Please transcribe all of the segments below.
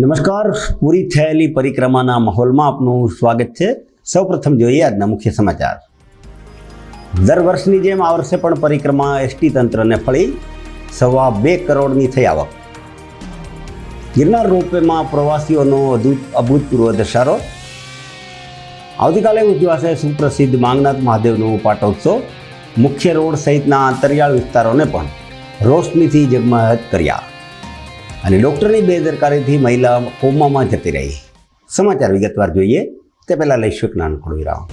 નમસ્કાર. પૂરી થયેલી પરિક્રમાના માહોલમાં આપનું સ્વાગત છે. સૌપ્રથમ જોઈએ આજના મુખ્ય સમાચાર. દર વર્ષની જેમ આ વર્ષે પણ પરિક્રમા એસટી તંત્રને ફળી સવા બે કરોડની થઈ આવક. ગિરનાર રોપવેમાં પ્રવાસીઓનો અભૂતપૂર્વ દશારો આવતીકાલે ઉજવાશે સુપ્રસિદ્ધ માંગનાથ મહાદેવનો પાટોત્સવ. મુખ્ય રોડ સહિતના અંતરિયાળ વિસ્તારોને પણ રોશનીથી જગમગાટ કર્યા. અને ડૉક્ટરની બેદરકારીથી મહિલા કોમામાં જતી રહી. સમાચાર વિગતવાર જોઈએ તે પહેલાં લઈશું એક નાનકડો વિરામ.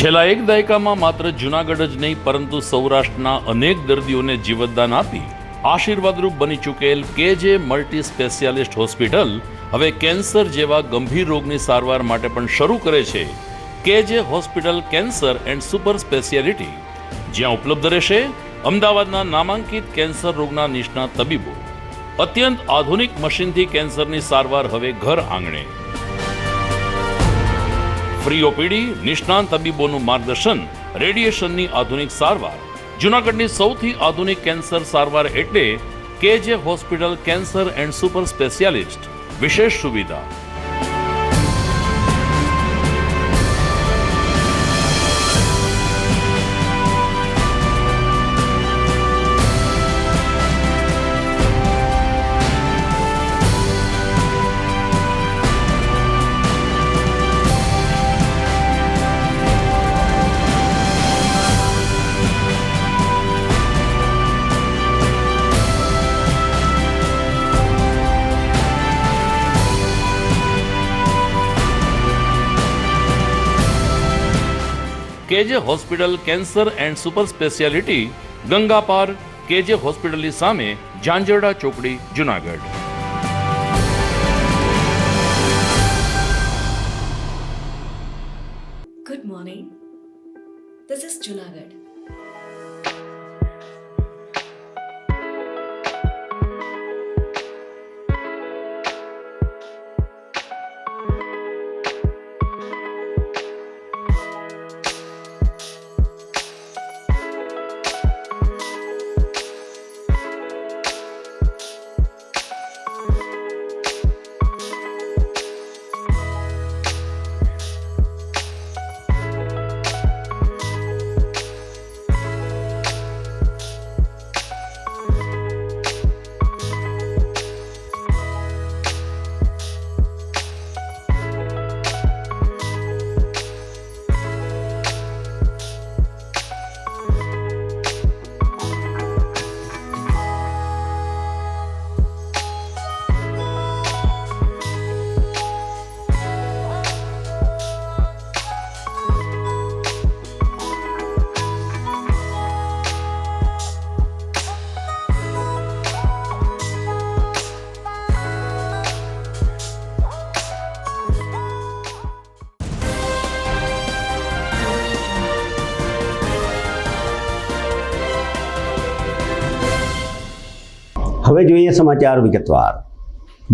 છેલ્લા એક દાયકામાં માત્ર જૂનાગઢ જ નહીં, પરંતુ સૌરાષ્ટ્રના અનેક દર્દીઓને જીવતદાન આપી આશીર્વાદરૂપ બની ચૂકેલ કેજે મલ્ટી સ્પેશિયાલિસ્ટ હોસ્પિટલ હવે કેન્સર જેવા ગંભીર રોગની સારવાર માટે પણ શરૂ કરે છે KJ hospital cancer and super speciality, જ્યાં ઉપલબ્ધ રહેશે અમદાવાદના નામાંકિત કેન્સર રોગના નિષ્ણાત તબીબો. અત્યંત આધુનિક મશીનથી કેન્સરની સારવાર હવે ઘર આંગણે. ફ્રી ઓપીડી નિષ્ણાંત તબીબોનું માર્ગદર્શન, રેડિયેશનની આધુનિક સારવાર. જૂનાગઢની સૌથી આધુનિક કેન્સર સારવાર એટલે KJ hospital cancer and super specialist વિશેષ સુવિધા. KJ hospital cancer and super speciality Ganga પાર કેજે હોસ્પિટલની સામે જાંજરડા ચોકડી Junagadh Good morning. This is Junagadh. હવે જોઈએ સમાચાર વિગતવાર.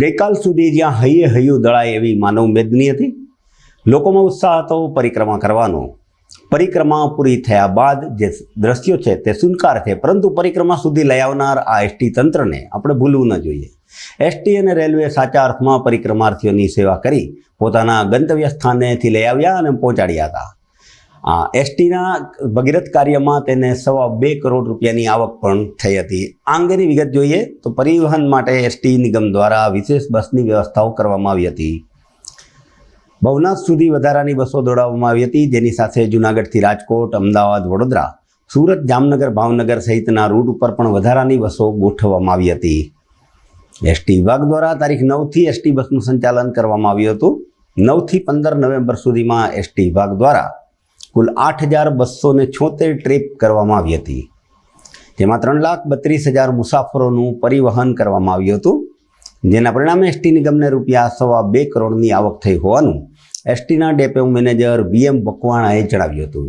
ગઈકાલ સુધી જ્યાં હૈયે હૈયું દળાય એવી માનવ મેદની હતી, લોકોમાં ઉત્સાહ હતો પરિક્રમા કરવાનો. પરિક્રમા પૂરી થયા બાદ જે દ્રશ્યો છે તે સુનકાર છે, પરંતુ પરિક્રમા સુધી લઈ આવનાર આ એસટી તંત્રને આપણે ભૂલવું ન જોઈએ. એસટી અને રેલવે સાચા અર્થમાં પરિક્રમાર્થીઓની સેવા કરી પોતાના ગંતવ્ય સ્થાનેથી લઈ આવ્યા અને પહોંચાડ્યા હતા. એસટીના ભગીરથ કાર્યમાં તેને સવા બે કરોડ રૂપિયાની આવક પણ થઈ હતી. આ અંગેની વિગત જોઈએ તો પરિવહન માટે એસટી નિગમ દ્વારા વિશેષ બસની વ્યવસ્થાઓ કરવામાં આવી હતી. ભવનાથ સુધી વધારાની બસો દોડાવવામાં આવી હતી. જેની સાથે જૂનાગઢથી રાજકોટ, અમદાવાદ, વડોદરા, સુરત, જામનગર, ભાવનગર સહિતના રૂટ ઉપર પણ વધારાની બસો ગોઠવવામાં આવી હતી. એસટી વિભાગ દ્વારા તારીખ નવથી એસટી બસનું સંચાલન કરવામાં આવ્યું હતું. નવથી પંદર નવેમ્બર સુધીમાં એસટી વિભાગ દ્વારા કુલ આઠ હજાર બસો ને છોતેર ટ્રીપ કરવામાં આવી હતી. જેમાં ત્રણ લાખ બત્રીસ હજાર મુસાફરોનું પરિવહન કરવામાં આવ્યું હતું. જેના પરિણામે એસટી નિગમને રૂપિયા સવા બે કરોડની આવક થઈ હોવાનું એસટીના ડેપો મેનેજર વીએમ બકવાણાએ જણાવ્યું હતું.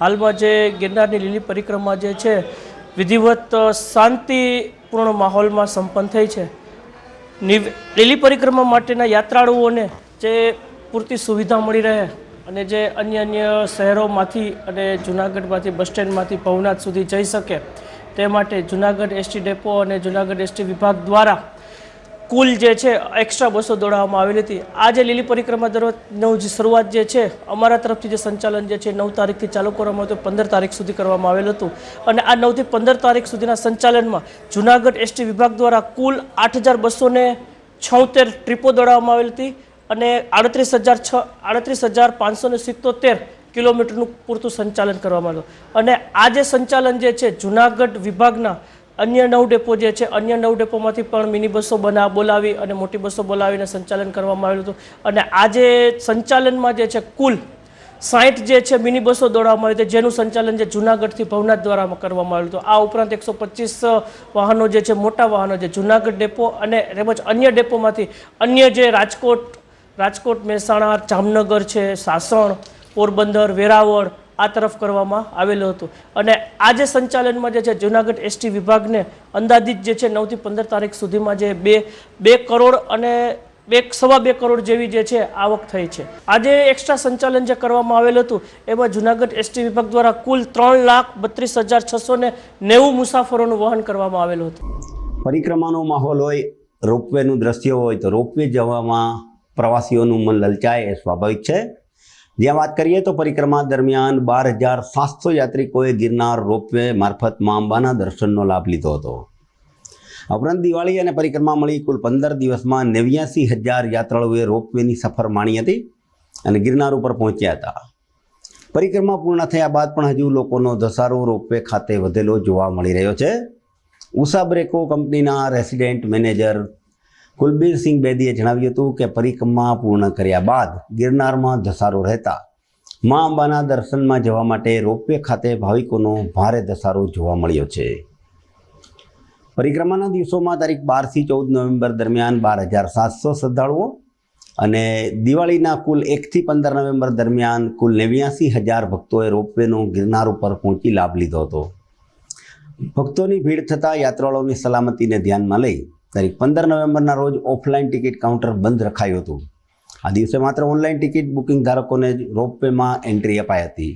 હાલમાં જે ગિરનારની લીલી પરિક્રમા જે છે, વિધિવત શાંતિપૂર્ણ માહોલમાં સંપન્ન થઈ છે. લીલી પરિક્રમા માટેના યાત્રાળુઓને જે પૂરતી સુવિધા મળી રહે અને જે અન્ય અન્ય શહેરોમાંથી અને જુનાગઢમાંથી બસ સ્ટેન્ડમાંથી ભવનાથ સુધી જઈ શકે તે માટે જુનાગઢ એસટી ડેપો અને જુનાગઢ એસટી વિભાગ દ્વારા કુલ જે છે એક્સ્ટ્રા બસો દોડાવવામાં આવેલી હતી. આ જે લીલી પરિક્રમા દરનો જે શરૂઆત જે છે, અમારા તરફથી જે સંચાલન જે છે, નવ તારીખથી ચાલુ કરવામાં આવ્યું પંદર તારીખ સુધી કરવામાં આવેલું હતું. અને આ નવથી પંદર તારીખ સુધીના સંચાલનમાં જુનાગઢ એસટી વિભાગ દ્વારા કુલ આઠ હજાર બસોને છોતેર ટ્રીપો દોડાવવામાં આવેલી હતી. અને આડત્રીસ હજાર છ, આડત્રીસ હજાર પાંચસો સિત્તોતેર કિલોમીટરનું પૂરતું સંચાલન કરવામાં આવ્યું. અને આ જે સંચાલન જે છે, જુનાગઢ વિભાગના અન્ય નવ ડેપો જે છે, અન્ય નવ ડેપોમાંથી પણ મિની બસો બના, બોલાવી અને મોટી બસો બોલાવીને સંચાલન કરવામાં આવેલું હતું. અને આ જે સંચાલનમાં જે છે, કુલ સાઠ જે છે, મિની બસો દોડાવવામાં આવી હતી, જેનું સંચાલન જે જુનાગઢથી ભવનાથ દ્વારા કરવામાં આવ્યું હતું. આ ઉપરાંત એકસો પચીસ વાહનો જે છે, મોટા વાહનો જે જુનાગઢ ડેપો અને તેમજ અન્ય ડેપોમાંથી અન્ય જે રાજકોટ રાજકોટ, મહેસાણા, જામનગર છે, સાસણ, પોરબંદર, વેરાવળ આ તરફ કરવામાં આવેલું હતું. અને આ જે સંચાલનમાં જે છે, જુનાગઢ એસટી વિભાગને અંદાજિત જે છે, નવથી પંદર તારીખ સુધીમાં જે બે બે કરોડ અને બે, સવા બે કરોડ જેવી જે છે, આવક થઈ છે. આજે એક્સ્ટ્રા સંચાલન જે કરવામાં આવેલું હતું, એમાં જુનાગઢ એસટી વિભાગ દ્વારા કુલ ત્રણ લાખ બત્રીસ હજાર છસો ને નેવું મુસાફરોનું વહન કરવામાં આવેલું હતું. પરિક્રમાનો માહોલ હોય, રોપવેનું દ્રશ્ય હોય, તો રોપવે જવામાં પ્રવાસીઓનું મન લલચાય એ સ્વાભાવિક છે. જ્યાં વાત કરીએ તો પરિક્રમા દરમિયાન બાર હજાર સાતસો યાત્રિકોએ ગિરનાર રોપવે મારફત મા અંબાના દર્શનનો લાભ લીધો હતો. ઉપરાંત દિવાળી અને પરિક્રમા મળી કુલ પંદર દિવસમાં નેવ્યાસી હજાર યાત્રાળુઓએ રોપવેની સફર માણી હતી અને ગિરનાર ઉપર પહોંચ્યા હતા. પરિક્રમા પૂર્ણ થયા બાદ પણ હજુ લોકોનો ધસારો રોપવે ખાતે વધેલો જોવા મળી રહ્યો છે. ઉષા બ્રેકો કંપનીના રેસિડેન્ટ મેનેજર કુલબીરસિંહ બેદીએ જણાવ્યું હતું કે પરિક્રમા પૂર્ણ કર્યા બાદ ગિરનારમાં ધસારો રહેતા મા અંબાના દર્શનમાં જવા માટે રોપવે ખાતે ભાવિકોનો ભારે ધસારો જોવા મળ્યો છે. પરિક્રમાના દિવસોમાં તારીખ બારથી ચૌદ નવેમ્બર દરમિયાન બાર હજાર સાતસો શ્રદ્ધાળુઓ અને દિવાળીના કુલ એકથી પંદર નવેમ્બર દરમિયાન કુલ નેવ્યાસી હજાર ભક્તોએ રોપવેનો ગિરનાર ઉપર પહોંચી લાભ લીધો હતો. ભક્તોની ભીડ થતાં યાત્રાળુઓની સલામતીને ધ્યાનમાં લઈ તારીખ પંદર નવેમ્બરના રોજ ઓફલાઈન ટિકિટ કાઉન્ટર બંધ રખાયું હતું આ દિવસે માત્ર ઓનલાઈન ટિકિટ બુકિંગ ધારકોને જ રોપવેમાં એન્ટ્રી અપાઈ હતી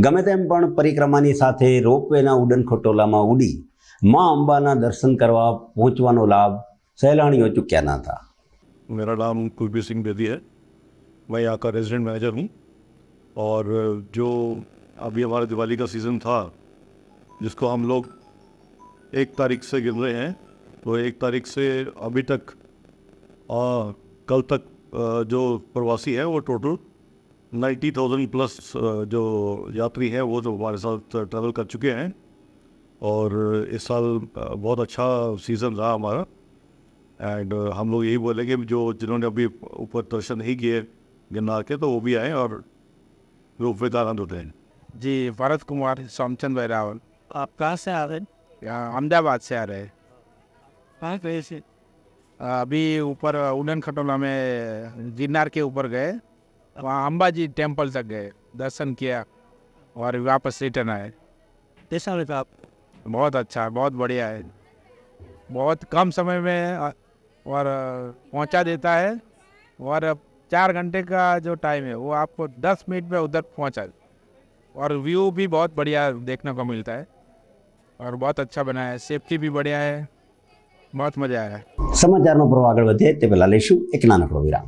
ગમે તેમ પણ પરિક્રમાની સાથે રોપવેના ઉડન ખટોલામાં ઉડી મા અંબાના દર્શન કરવા પહોંચવાનો લાભ સહેલાણીઓ ચૂક્યા ન હતા मेरा नाम कुलबीर सिंह बेदी है मैं यहाँ का रेजिडेंट मैनेजर हूँ और जो अभी हमारा दिवाली का सीज़न था जिसको हम लोग एक तारीख से गिन रहे हैं तो एक तारीख से अभी तक आ, कल तक आ, जो प्रवासी हैं वो टोटल नाइन्टी थाउज़ेंड प्लस जो यात्री हैं वो जो हमारे साथ ट्रैवल कर चुके हैं। और इस साल बहुत अच्छा सीज़न रहा हमारा। एंड हम लोग यही बोलेंगे जो जिन्होंने अभी ऊपर दर्शन नहीं किए गिरनार के तो वो भी आएँ और रोपवे का आनंद उठाएँ जी भरत कुमार सोमचंद बैरावल आप कहाँ से आ रहे हैं? अहमदाबाद से आ रहे हैं। कहाँ गए से अभी ऊपर उड़न खटोला में गिरनार के ऊपर गए। वहाँ अंबाजी टेंपल तक गए दर्शन किया और वापस रिटर्न आए। कैसा लगा आप? बहुत अच्छा है बहुत बढ़िया है। बहुत कम समय में और पहुँचा देता है। और चार घंटे का जो टाइम है वो आपको दस मिनट में उधर पहुँचा और व्यू भी बहुत बढ़िया देखने को मिलता है। और बहुत अच्छा बना है सेफ्टी भी बढ़िया है। બહુ મજા આવ્યા સમાચારનો પ્રવાહ આગળ વધે તે પહેલાં લઈશું એક નાનકડો વિરામ.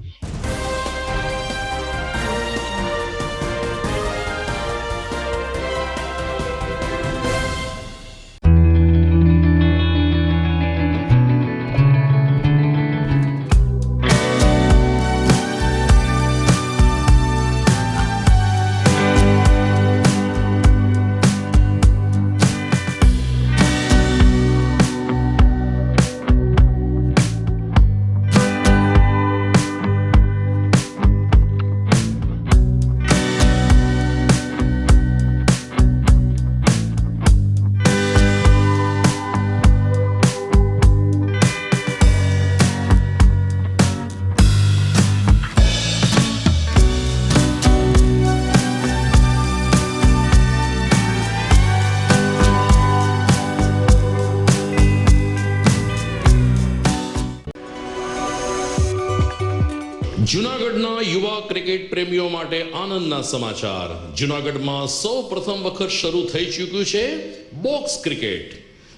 ક્રિકેટ પ્રેમીઓ માટે આનંદના સમાચાર. જુનાગઢમાં સૌ પ્રથમ વખત શરૂ થઈ ચૂક્યું છે box cricket.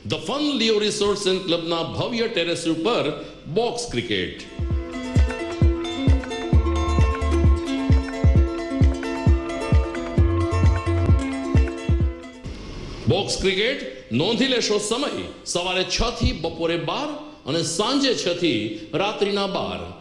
The fun Leo resorts and ક્લબના ભવ્ય ટેરેસ ઉપર બોક્સ ક્રિકેટ. બોક્સ ક્રિકેટ નોંધી લેશો સમય. સવારે છ થી બપોરે બાર અને સાંજે છ થી રાત્રિના બાર.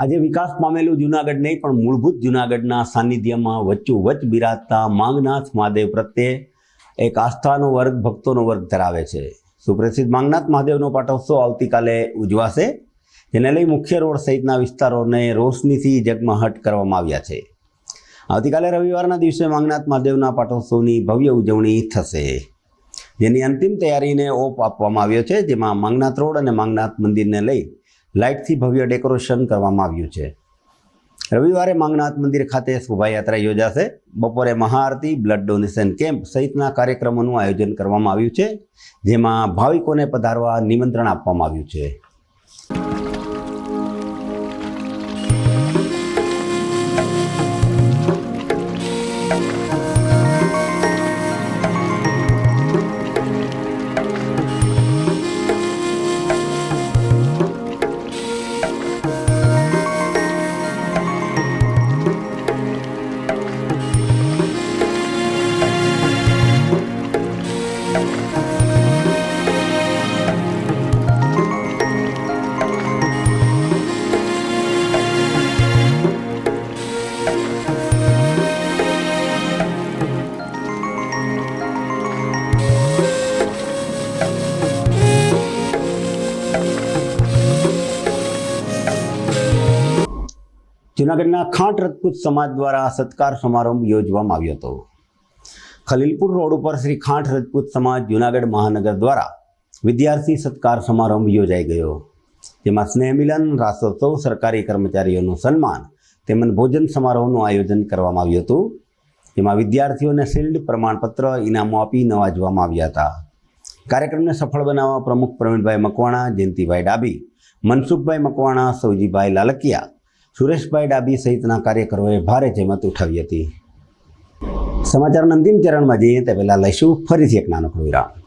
આજે વિકાસ પામેલું જુનાગઢ નહીં, પણ મૂળભૂત જુનાગઢના સાનિધ્યમાં વચ્ચોવચ્ચ બિરાજતા માંગનાથ મહાદેવ પ્રત્યે એક આસ્થાનો વર્ગ, ભક્તોનો વર્ગ ધરાવે છે. સુપ્રસિદ્ધ માંગનાથ મહાદેવનો પાટોત્સવ આવતીકાલે ઉજવાશે. જેને લઈ મુખ્ય રોડ સહિતના વિસ્તારોને રોશનીથી જગમહટ કરવામાં આવ્યા છે. આવતીકાલે રવિવારના દિવસે માંગનાથ મહાદેવના પાટોત્સવની ભવ્ય ઉજવણી થશે. જેની અંતિમ તૈયારીને ઓપ આપવામાં આવ્યો છે, જેમાં માંગનાથ રોડ અને માંગનાથ મંદિરને લઈ લાઇટથી ભવ્ય ડેકોરેશન કરવામાં આવ્યું છે. રવિવારે માંગનાથ મંદિર ખાતે શોભાયાત્રા યોજાશે. બપોરે મહાઆરતી, બ્લડ ડોનેશન કેમ્પ સહિતના કાર્યક્રમોનું આયોજન કરવામાં આવ્યું છે, જેમાં ભાવિકોને પધારવા નિમંત્રણ આપવામાં આવ્યું છે. જૂનાગઢના ખાંટ રજપૂત સમાજ દ્વારા સત્કાર સમારંભ યોજવામાં આવ્યો હતો. ખલીલપુર રોડ ઉપર શ્રી ખાંટ રજપૂત સમાજ જૂનાગઢ મહાનગર દ્વારા વિદ્યાર્થી સત્કાર સમારંભ યોજાઈ ગયો. જેમાં સ્નેહમિલન રાસોત્સવ, સરકારી કર્મચારીઓનું સન્માન, તેમજ ભોજન સમારોહનું આયોજન કરવામાં આવ્યું હતું. જેમાં વિદ્યાર્થીઓને શિલ્ડ, પ્રમાણપત્ર, ઇનામો આપી નવાજવામાં આવ્યા હતા. કાર્યક્રમને સફળ બનાવવા પ્રમુખ પ્રવીણભાઈ મકવાણા, જયંતિભાઈ ડાબી મનસુખભાઈ મકવાણા, સૌજીભાઈ લાલકિયા સુરેશભાઈ ડાબી સહિતના કાર્યકરોએ ભારે જહેમત ઉઠાવી હતી. સમાચારના અંતિમ ચરણમાં જઈએ તે પહેલાં લઈશું ફરીથી એક નાનકડો વિરામ.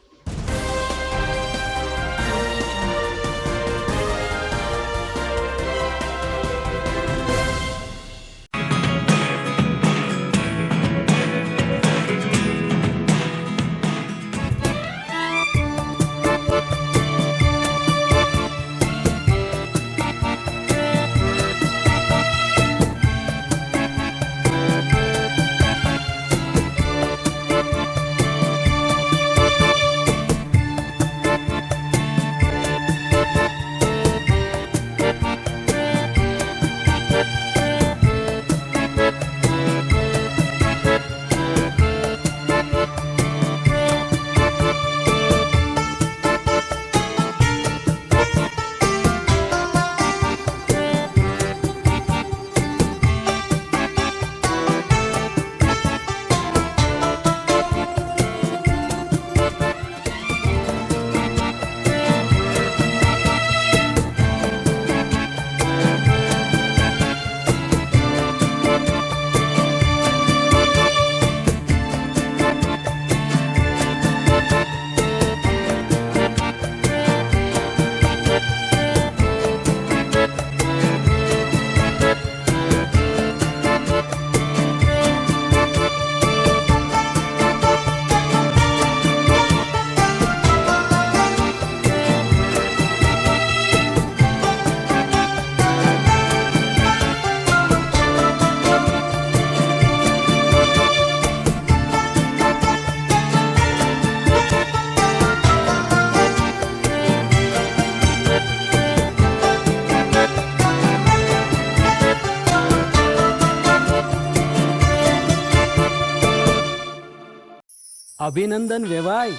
અભિનંદન વેવાય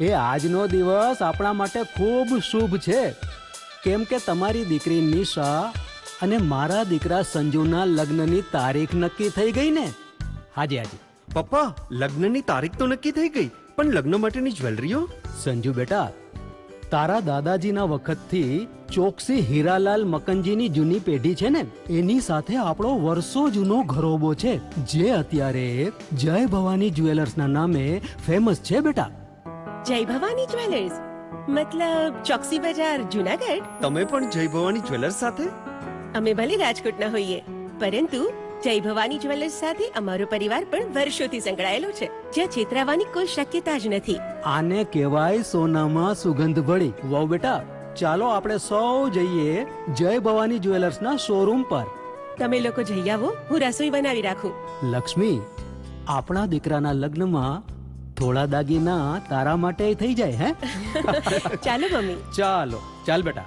એ આજનો દિવસ આપણા માટે ખૂબ શુભ છે. કેમ કે તમારી દીકરી નિશા અને મારા દીકરા સંજુના લગ્નની તારીખ નક્કી થઈ ગઈ ને? હાજી હાજી. પપ્પા લગ્નની તારીખ તો નક્કી થઈ ગઈ પણ લગ્ન માટેની જ્વેલરીઓ? સંજુ બેટા તારા દાદાજીના વખતથી ચોકસી હીરાલાલ મકનજીની જૂની પેઢી છે ને એની સાથે આપણો વર્ષો જૂનો ઘરોબો છે જે અત્યારે જય ભવાની જ્વેલર્સના નામે ફેમસ છે બેટા. જય ભવાની જ્વેલર્સ? મતલબ ચોકસી બજાર જુનાગઢ? તમે પણ જય ભવાની જ્વેલર્સ સાથે? અમે ભલે રાજકોટના હોઈએ પરંતુ જય ભવાની જ્વેલર્સ સાથે અમારો પરિવાર પણ વર્ષોથી સંકળાયેલો છે. જ્યાં છેતરાવાની કોઈ શક્યતા જ નથી. આને કહેવાય સોનામાં સુગંધ ભળી વાવ બેટા. ચાલો આપણે સૌ જઈએ જય ભવાની જ્વેલર્સના શોરૂમ પર. તમે લોકો જઈ આવો હું રસોઈ બનાવી રાખું. લક્ષ્મી આપણા દીકરાના લગ્નમાં થોડા દાગીના તારા માટે થઈ જાય હે? ચાલો મમ્મી. ચાલો ચાલ બેટા.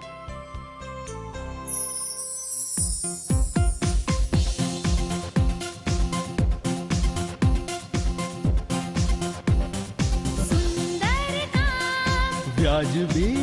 વ્યાજબી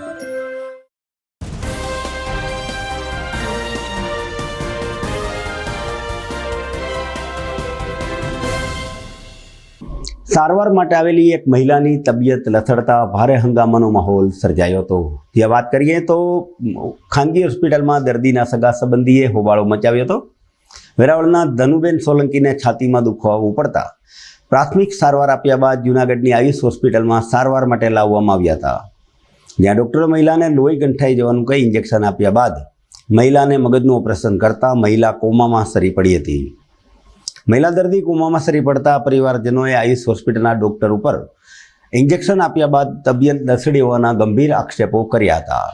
સારવાર માટે આવેલી એક મહિલાની તબિયત લથડતા ભારે હંગામાનો માહોલ સર્જાયો હતો. ત્યાં વાત કરીએ તો ખાનગી હોસ્પિટલમાં દર્દીના સગા સંબંધીએ હોબાળો મચાવ્યો હતો. વેરાવળના ધનુબેન સોલંકીને છાતીમાં દુખાવો પડતા પ્રાથમિક સારવાર આપ્યા બાદ જૂનાગઢની આયુષ હોસ્પિટલમાં સારવાર માટે લાવવામાં આવ્યા હતા. જ્યાં ડૉક્ટરો મહિલાને લોહી ગંઠાઈ જવાનું કહી ઇન્જેક્શન આપ્યા બાદ મહિલાને મગજનું ઓપરેશન કરતા મહિલા કોમામાં સરી પડી હતી. મહિલા દર્દી કોમામાં સરી પડતા પરિવારજનોએ આયુષ હોસ્પિટલના ડોક્ટર ઉપર ઇન્જેક્શન આપ્યા બાદ તબિયત લસડી હોવાના ગંભીર આક્ષેપો કર્યા હતા.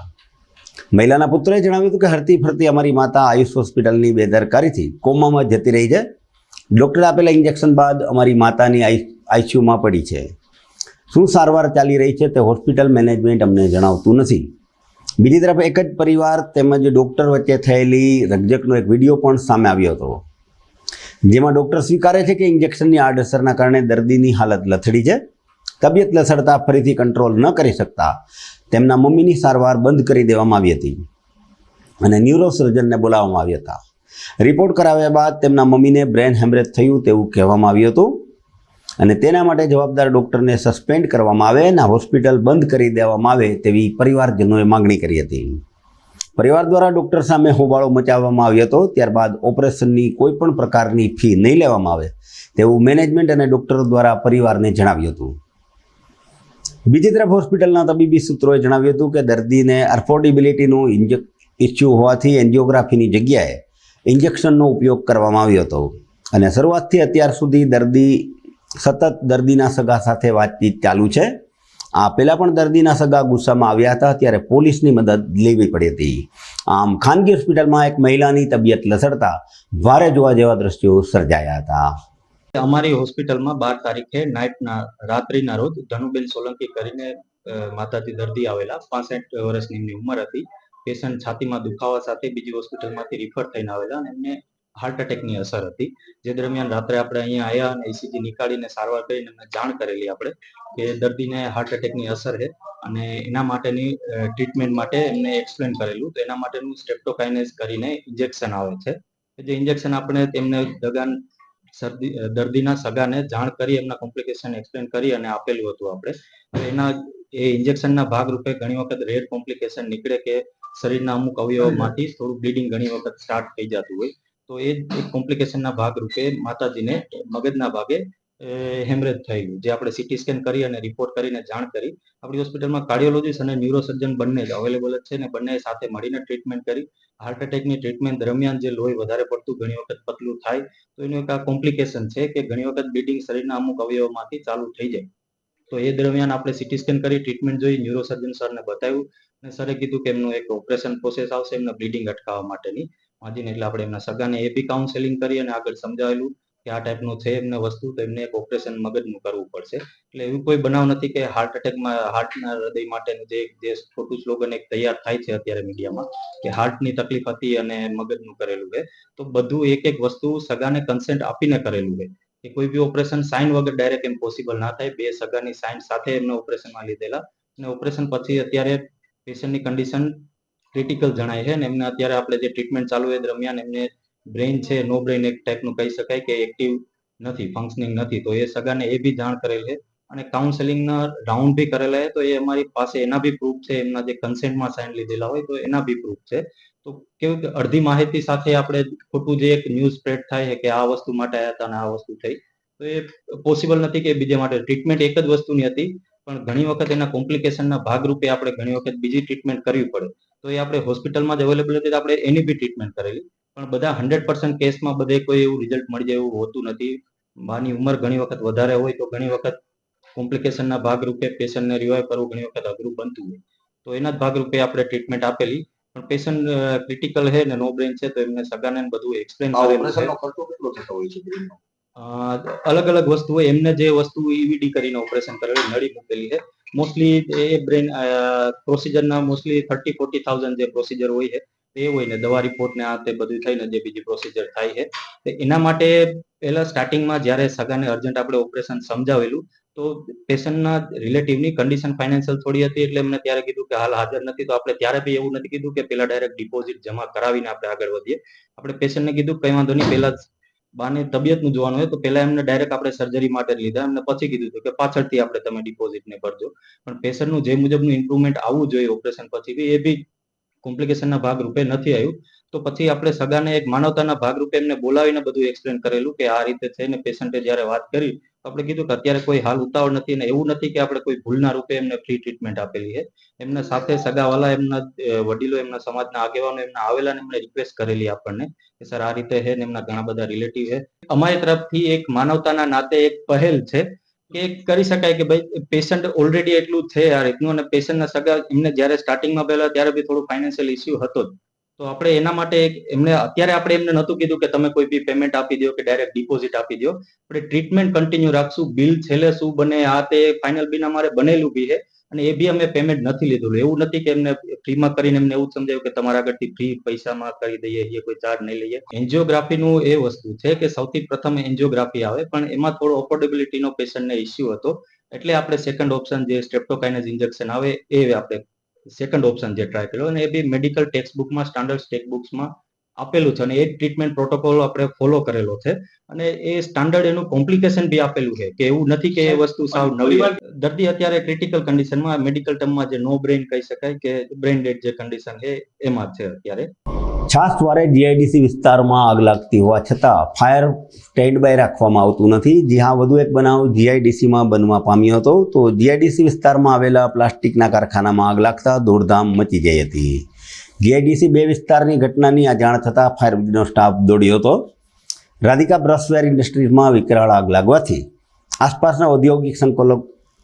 મહિલાના પુત્રએ જણાવ્યું હતું કે હરતી ફરતી અમારી માતા આયુષ હોસ્પિટલની બેદરકારીથી કોમામાં જતી રહી છે. ડૉક્ટરે આપેલા ઇન્જેક્શન બાદ અમારી માતાની આઈસીયુમાં પડી છે. શું સારવાર ચાલી રહી છે તે હોસ્પિટલ મેનેજમેન્ટ અમને જણાવતું નથી. બીજી તરફ એક જ પરિવાર તેમજ ડૉક્ટર વચ્ચે થયેલી રકઝકનો એક વીડિયો પણ સામે આવ્યો હતો. જેમાં ડૉક્ટર સ્વીકારે છે કે ઇન્જેક્શનની આડઅસરના કારણે દર્દીની હાલત લથડી છે. તબિયત લથડતા ફરીથી કંટ્રોલ ન કરી શકતા તેમના મમ્મીની સારવાર બંધ કરી દેવામાં આવી હતી અને ન્યુરોસર્જનને બોલાવવામાં આવ્યા હતા. રિપોર્ટ કરાવ્યા બાદ તેમના મમ્મીને બ્રેન હેમરેજ થયું તેવું કહેવામાં આવ્યું હતું અને તેના માટે જવાબદાર ડૉક્ટરને સસ્પેન્ડ કરવામાં આવે અને હોસ્પિટલ બંધ કરી દેવામાં આવે તેવી પરિવારજનોએ માગણી કરી હતી. પરિવાર દ્વારા ડૉક્ટર સામે હોબાળો મચાવવામાં આવ્યો હતો. ત્યારબાદ ઓપરેશનની કોઈ પણ પ્રકારની ફી નહીં લેવામાં આવે તેવું મેનેજમેન્ટ અને ડૉક્ટરો દ્વારા પરિવારને જણાવ્યું હતું. બીજી તરફ હોસ્પિટલના તબીબી સૂત્રોએ જણાવ્યું હતું કે દર્દીને અફોર્ડેબિલિટીનું ઇન્જેક ઇસ્યુ હોવાથી એન્જિયોગ્રાફીની જગ્યાએ ઇન્જેક્શનનો ઉપયોગ કરવામાં આવ્યો હતો. અને શરૂઆતથી અત્યાર સુધી દર્દી, સતત દર્દીના સગા સાથે વાતચીત ચાલુ છે. આ પહેલાં પણ દર્દીના સગા ગુસ્સામાં આવ્યા હતા, ત્યારે પોલીસની મદદ લેવી પડી હતી. આમ ખાનગી હોસ્પિટલમાં એક મહિલાની તબિયત લસડતા ભારે જોવા જેવા દ્રશ્યો સર્જાયા હતા. અમારી હોસ્પિટલમાં બાર તારીખે નાઇટના, રાત્રિના રોજ ધનુબેન સોલંકી કરીને માતાથી દર્દી આવેલા, પાસઠ વર્ષની એમની ઉંમર હતી. પેશન્ટ છાતીમાં દુખાવા સાથે બીજી હોસ્પિટલમાંથી રિફર થઈને આવેલા અને એમને હાર્ટ એટેકની અસર હતી. જે દરમિયાન રાત્રે આપણે અહીંયા આવ્યા અને ઈસીજી નીકાળીને સારવાર કરીને એમને જાણ કરેલી આપણે કે દર્દીને હાર્ટ એટેકની અસર છે અને એના માટેની ટ્રીટમેન્ટ માટે એમને એક્સપ્લેન કરેલું. તો એના માટેનું સ્ટ્રેપ્ટોકાઇનેસ કરીને ઇન્જેક્શન આવે છે. જે ઇન્જેક્શન આપણે તેમને દગાન, શરદી દર્દીના સગાને જાણ કરી, એમના કોમ્પ્લિકેશન એક્સપ્લેન કરી અને આપેલું હતું આપણે. એના, એ ઇન્જેક્શનના ભાગરૂપે ઘણી વખત રેર કોમ્પ્લિકેશન નીકળે કે શરીરના અમુક અવયવમાંથી થોડું બ્લીડિંગ ઘણી વખત સ્ટાર્ટ થઈ જતું હોય. તો એ કોમ્પ્લિકેશનના ભાગરૂપે માતાજીને મગજના ભાગે હેમરેજ થયેલું જે આપણે સીટી સ્કેન કરી અને રિપોર્ટ કરીને જાણ કરી. આપણી હોસ્પિટલમાં કાર્ડિયોલોજીસ્ટ અને ન્યુરોસર્જન બંને જ અવેલેબલ જ છે અને બંને સાથે મળીને ટ્રીટમેન્ટ કરી. હાર્ટ એટેકની ટ્રીટમેન્ટ દરમિયાન જે લોહી વધારે પડતું ઘણી વખત પતલું થાય, તો એનું એક આ કોમ્પ્લિકેશન છે કે ઘણી વખત બ્લીડિંગ શરીરના અમુક અવયવમાંથી ચાલુ થઈ જાય. તો એ દરમિયાન આપણે સીટી સ્કેન કરી ટ્રીટમેન્ટ જોઈ ન્યુરોસર્જન સરને બતાવ્યું અને સરે કીધું કે એમનું એક ઓપરેશન પ્રોસેસ આવશે એમને બ્લીડિંગ અટકાવવા માટેની. માજીને એટલે આપણે એમના સગાને એ બી કાઉન્સેલિંગ કરી અને આગળ સમજાવેલું કે આ ટાઈપનું છે એમને વસ્તુ, તો એમને એક ઓપરેશન મગજનું કરવું પડશે. એટલે એવું કોઈ બનાવ નથી કે હાર્ટ એટેકમાં હાર્ટના હૃદય માટેનું જે જે ખોટું સ્લોગન એક તૈયાર થાય છે અત્યારે મીડિયામાં કે હાર્ટની તકલીફ હતી અને મગજનું કરેલું છે. તો બધું એક એક વસ્તુ સગાને કન્સેન્ટ આપીને કરેલું છે. કે કોઈ બી ઓપરેશન સાઇન વગર ડાયરેક્ટ એમ પોસિબલ ના થાય. બે સગાની સાઇન સાથે એમને ઓપરેશનમાં લીધેલા. અને ઓપરેશન પછી અત્યારે પેશન્ટની કન્ડિશન ક્રિટિકલ જણાય છે અને એમને અત્યારે આપણે જે ટ્રીટમેન્ટ ચાલુ એ દરમિયાન એમને બ્રેઇન છે નો બ્રેઇન એક ટાઈપનું કહી શકાય કે એક્ટિવ નથી ફંક્શનિંગ નથી. તો એ સગાને એ બી જાણ કરેલ છે અને કાઉન્સેલિંગના રાઉન્ડ બી કરેલા છે. તો એ અમારી પાસે એના બી પ્રૂફ છે, એમના જે કન્સેન્ટમાં સાઇન લીધેલા હોય તો એના બી પ્રૂફ છે. તો કેવું કે અડધી માહિતી સાથે આપણે ખોટું જે એક ન્યૂઝ સ્પ્રેડ થાય છે કે આ વસ્તુ માટે આવ્યા હતા અને આ વસ્તુ થઈ. તો એ પોસિબલ નથી કે બીજા માટે. ટ્રીટમેન્ટ એક જ વસ્તુની હતી, પણ ઘણી વખત એના કોમ્પ્લિકેશનના ભાગરૂપે આપણે ઘણી વખત બીજી ટ્રીટમેન્ટ કરવી પડે. તો એ આપણે હોસ્પિટલમાં જ અવેલેબલ હતી આપણે એની બી ટ્રીટમેન્ટ કરેલી. પણ બધા હંડ્રેડ પર્સન્ટ કેસમાં બધે કોઈ એવું રિઝલ્ટ મળી જાય એવું હોતું નથી. માની ઉંમર ઘણી વખત વધારે હોય તો ઘણી વખત કોમ્પ્લિકેશનના ભાગરૂપે પેશન્ટને રિવાઈવ કરવું ઘણી વખત અઘરું બનતું હોય. તો એના જ ભાગરૂપે આપણે ટ્રીટમેન્ટ આપેલી. પણ પેશન્ટ ક્રિટિકલ છે ને નો બ્રેન છે તો એમને સગાને બધું એક્સપ્લેન કરેલું છે. અલગ અલગ વસ્તુ હોય. એમને જે વસ્તુ ઈવીડી કરીને ઓપરેશન કરેલું નળી મૂકેલી છે. મોસ્ટલી એ બ્રેન પ્રોસિજરના મોસ્ટલી થર્ટી ફોર્ટી થાઉઝન્ડ જે પ્રોસિજર હોય છે, એ હોય ને, દવા રિપોર્ટ ને આ તે બધું થઈને જે બીજી પ્રોસિજર થાય છે. એના માટે પહેલા સ્ટાર્ટિંગમાં જ્યારે સગાને અર્જન્ટ આપણે ઓપરેશન સમજાવેલું, તો પેશન્ટના રિલેટિવની કન્ડિશન ફાઇનાન્શિયલ થોડી હતી એટલે એમને ત્યારે કીધું કે હાલ હાજર નથી, તો આપણે ત્યારે બી એવું નથી કીધું કે પેલા ડાયરેક્ટ ડિપોઝિટ જમા કરાવીને આપણે આગળ વધીએ. આપણે પેશન્ટને કીધું કઈ વાંધો નહીં પહેલા બાને તબિયતનું જોવાનું હોય તો પહેલા એમને ડાયરેક્ટ આપણે સર્જરી માટે લીધા. એમને પછી કીધું કે પાછળથી આપણે તમે ડિપોઝિટ ને ભરજો. પણ પેશન્ટનું જે મુજબનું ઇમ્પ્રુવમેન્ટ આવવું જોઈએ ઓપરેશન પછી બી, એ બી કોમ્પ્લિકેશનના ભાગરૂપે નથી આવ્યું. તો પછી આપણે સગાને એક માનવતાના ભાગરૂપે એમને બોલાવીને બધું એક્સપ્લેન કરેલું કે આ રીતે છે ને પેશન્ટે જ્યારે વાત કરી આપણે કીધું કે અત્યારે કોઈ હાલ ઉતાવળ નથી અને એવું નથી કે આપણે કોઈ ભૂલના રૂપે એમને ફ્રી ટ્રીટમેન્ટ આપેલી છે. એમના સાથે સગાવાલા, એમના વડીલો, એમના સમાજના આગેવાનો, એમના આવેલા એમને રિક્વેસ્ટ કરેલી આપણને કે સર, આ રીતે છે ને એમના ઘણા બધા રિલેટિવ છે. અમારી તરફથી એક માનવતાના નાતે એક પહેલ છે કે કરી શકાય કે ભાઈ પેશન્ટ ઓલરેડી એટલું છે આ રીતનું અને પેશન્ટના સગા એમને જ્યારે સ્ટાર્ટિંગમાં પહેલા ત્યારે બી થોડું ફાઇનાન્શિયલ ઇસ્યુ હતો જ. તો આપણે એના માટે એમને, અત્યારે આપણે એમને નહોતું કીધું કે તમે કોઈ બી પેમેન્ટ આપી દો કે ડાયરેક્ટ ડિપોઝિટ આપી દો. આપણે ટ્રીટમેન્ટ કન્ટિન્યુ રાખશું બિલ છેલ્લે શું બને, આ તે ફાઇનલ બિલ અમારે બનેલું બી છે અને એ બી અમે પેમેન્ટ નથી લીધું. એવું નથી કે એમને ફ્રીમાં કરીને એમને એવું સમજાયું કે તમારા આગળથી ફ્રી પૈસામાં કરી દઈએ, એ કોઈ ચાર્જ નહીં લઈએ. એન્જિયોગ્રાફીનું એ વસ્તુ છે કે સૌથી પ્રથમ એન્જિયોગ્રાફી આવે, પણ એમાં થોડો અફોર્ડેબિલિટીનો પેશન્ટને ઇસ્યુ હતો. એટલે આપણે સેકન્ડ ઓપ્શન જે સ્ટ્રેપ્ટોકાઇનેસ ઇન્જેક્શન આવે, એ આપણે સેકન્ડ ઓપ્શન જે ટ્રાય કર્યો અને એ બી મેડિકલ ટેક્સ્ટ બુકમાં સ્ટાન્ડર્ડ ટેક્સ્ટ બુક્સમાં આપેલું છે અને એ ટ્રીટમેન્ટ પ્રોટોકોલ આપણે ફોલો કરેલો છે અને એ સ્ટાન્ડર્ડ એનું કોમ્પ્લિકેશન બી આપેલું છે કે એવું નથી કે એ વસ્તુ સાવ નવી દર્દી અત્યારે ક્રિટિકલ કન્ડિશનમાં મેડિકલ ટર્મમાં જે નો બ્રેઇન કહી શકાય કે બ્રેઇન ડેડ જે કન્ડિશન છે એમાં છે અત્યારે. છાસવારે જીઆઈડીસી વિસ્તારમાં આગ લાગતી હોવા છતાં ફાયર સ્ટેન્ડ બાય રાખવામાં આવતું નથી. જ્યાં વધુ એક બનાવ જીઆઈડીસીમાં બનવા પામ્યો હતો. તો જીઆઈડીસી વિસ્તારમાં આવેલા પ્લાસ્ટિકના કારખાનામાં આગ લાગતા દોડધામ મચી ગઈ હતી. જીઆઈડીસી બે વિસ્તારની ઘટનાની આ જાણ થતાં ફાયર બ્રિગેડનો સ્ટાફ દોડ્યો હતો. રાધિકા બ્રશવેર ઇન્ડસ્ટ્રીઝમાં વિકરાળ આગ લાગવાથી આસપાસના ઔદ્યોગિક સંકુલો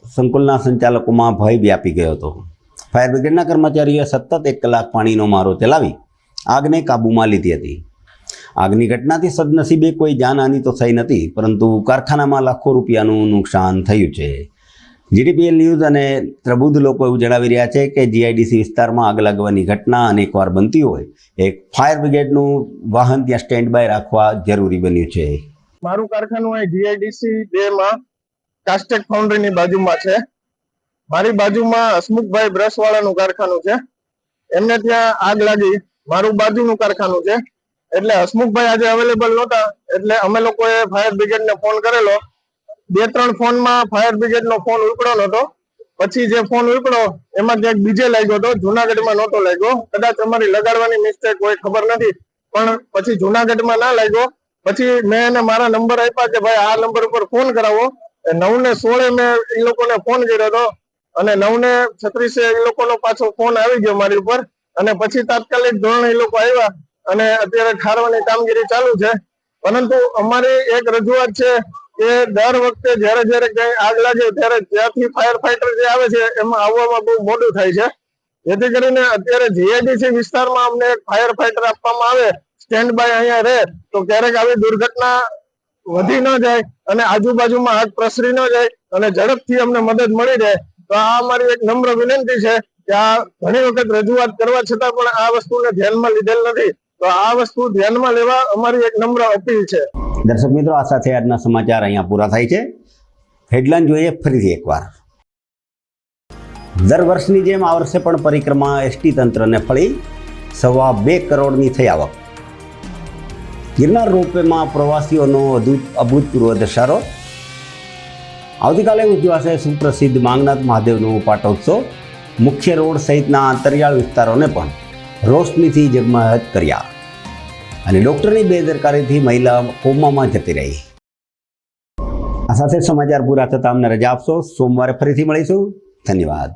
સંકુલના સંચાલકોમાં ભય વ્યાપી ગયો હતો. ફાયર બ્રિગેડના કર્મચારીઓએ સતત એક કલાક પાણીનો મારો ચલાવી આગને કાબૂમાં લીધી હતી. આગની ઘટનાથી સદનસીબે કોઈ જાનહાનિ તો થઈ નથી, પરંતુ કારખાનામાં લાખો રૂપિયાનું નુકસાન થયું છે. જીડીપીએલ ન્યૂઝ અને પ્રબુદ્ધ લોકો એવું જણાવી રહ્યા છે કે જીઆઈડીસી વિસ્તારમાં આગ લાગવાની ઘટના અનેકવાર બનતી હોય. એક ફાયર બ્રિગેડનું વાહન ત્યાં સ્ટેન્ડ બાય રાખવા જરૂરી બન્યું છે. મારું કારખાનું અહીં જીઆઈડીસી બે માં કાસ્ટેક ફાઉન્ડ્રીની બાજુમાં છે. મારી બાજુમાં હસમુખભાઈ બ્રશવાળાનું કારખાનું છે. એમને ત્યાં આગ લાગી. મારું બાજુનું કારખાનું છે. એટલે હસમુખભાઈ આજે અવેલેબલ નહોતા. એટલે અમે લોકોએ ફાયર બ્રિગેડ ને ફોન કરેલો. બે ત્રણ ફોનમાં ફાયર બ્રિગેડ નો ફોન ઉપડ્યો નહોતો. પછી જે ફોન ઉપડ્યો, એમાં ક્યાંક બીજે લાગ્યો હતો. જુનાગઢમાં નહોતો લાગ્યો. કદાચ અમારી લગાડવાની મિસ્ટેક હોય, ખબર નથી. પણ પછી જુનાગઢમાં ના લાગ્યો. પછી મેં એને મારા નંબર આપ્યા કે ભાઈ આ નંબર ઉપર ફોન કરાવો. નવ ને સોળે મેં એ લોકોને ફોન કર્યો હતો. અને નવ ને છત્રીસે એ લોકોનો પાછો ફોન આવી ગયો મારી ઉપર. અને પછી તાત્કાલિક ધોરણે એ લોકો આવ્યા અને અત્યારે ઠારવાની કામગીરી ચાલુ છે. પરંતુ અમારી એક રજૂઆત છે કે દર વખતે જ્યારે જ્યારે ક્યાંય આગ લાગે ત્યારે જ્યાંથી ફાયર ફાઈટર જે આવે છે એમાં આવવામાં બહુ મોડું થાય છે. જેથી કરીને અત્યારે જીઆઈડીસી વિસ્તારમાં અમને એક ફાયર ફાઈટર આપવામાં આવે સ્ટેન્ડ બાય અહીંયા રહે, તો ક્યારેક આવી દુર્ઘટના વધી ન જાય અને આજુબાજુમાં આગ પ્રસરી ન જાય અને ઝડપથી અમને મદદ મળી રહે. તો આ અમારી એક નમ્ર વિનંતી છે ઘણી વખત રજૂઆત કરવા છતાં પણ આ વસ્તુને ધ્યાનમાં લીધેલ નથી. તો આ વસ્તુ ધ્યાનમાં લેવા અમારી એક નમ્ર અપીલ છે. દર્શક મિત્રો, આ સાથે આજના સમાચાર અહીંયા પૂરા થાય છે. હેડલાઇન જોઈએ ફરીથી એકવાર. દર વર્ષની જેમ આ વર્ષે પણ પરિક્રમા એસટી તંત્રને ફળી સવા બે કરોડની થઈ આવક. ગિરનાર રોપવેમાં પ્રવાસીઓનો અભૂતપૂર્વ ધસારો આવતીકાલે ઉજવાશે સુપ્રસિદ્ધ માંગનાથ મહાદેવનો પાટોત્સવ. મુખ્ય રોડ સહિતના અંતરિયાળ વિસ્તારોને પણ રોશનીથી જગમગાટ કર્યા. અને ડૉક્ટરની બેદરકારીથી મહિલા કોમામાં જતી રહી. આ સાથે સમાચાર પૂરા થતા અમને રજા આપશો. સોમવારે ફરીથી મળીશું. ધન્યવાદ.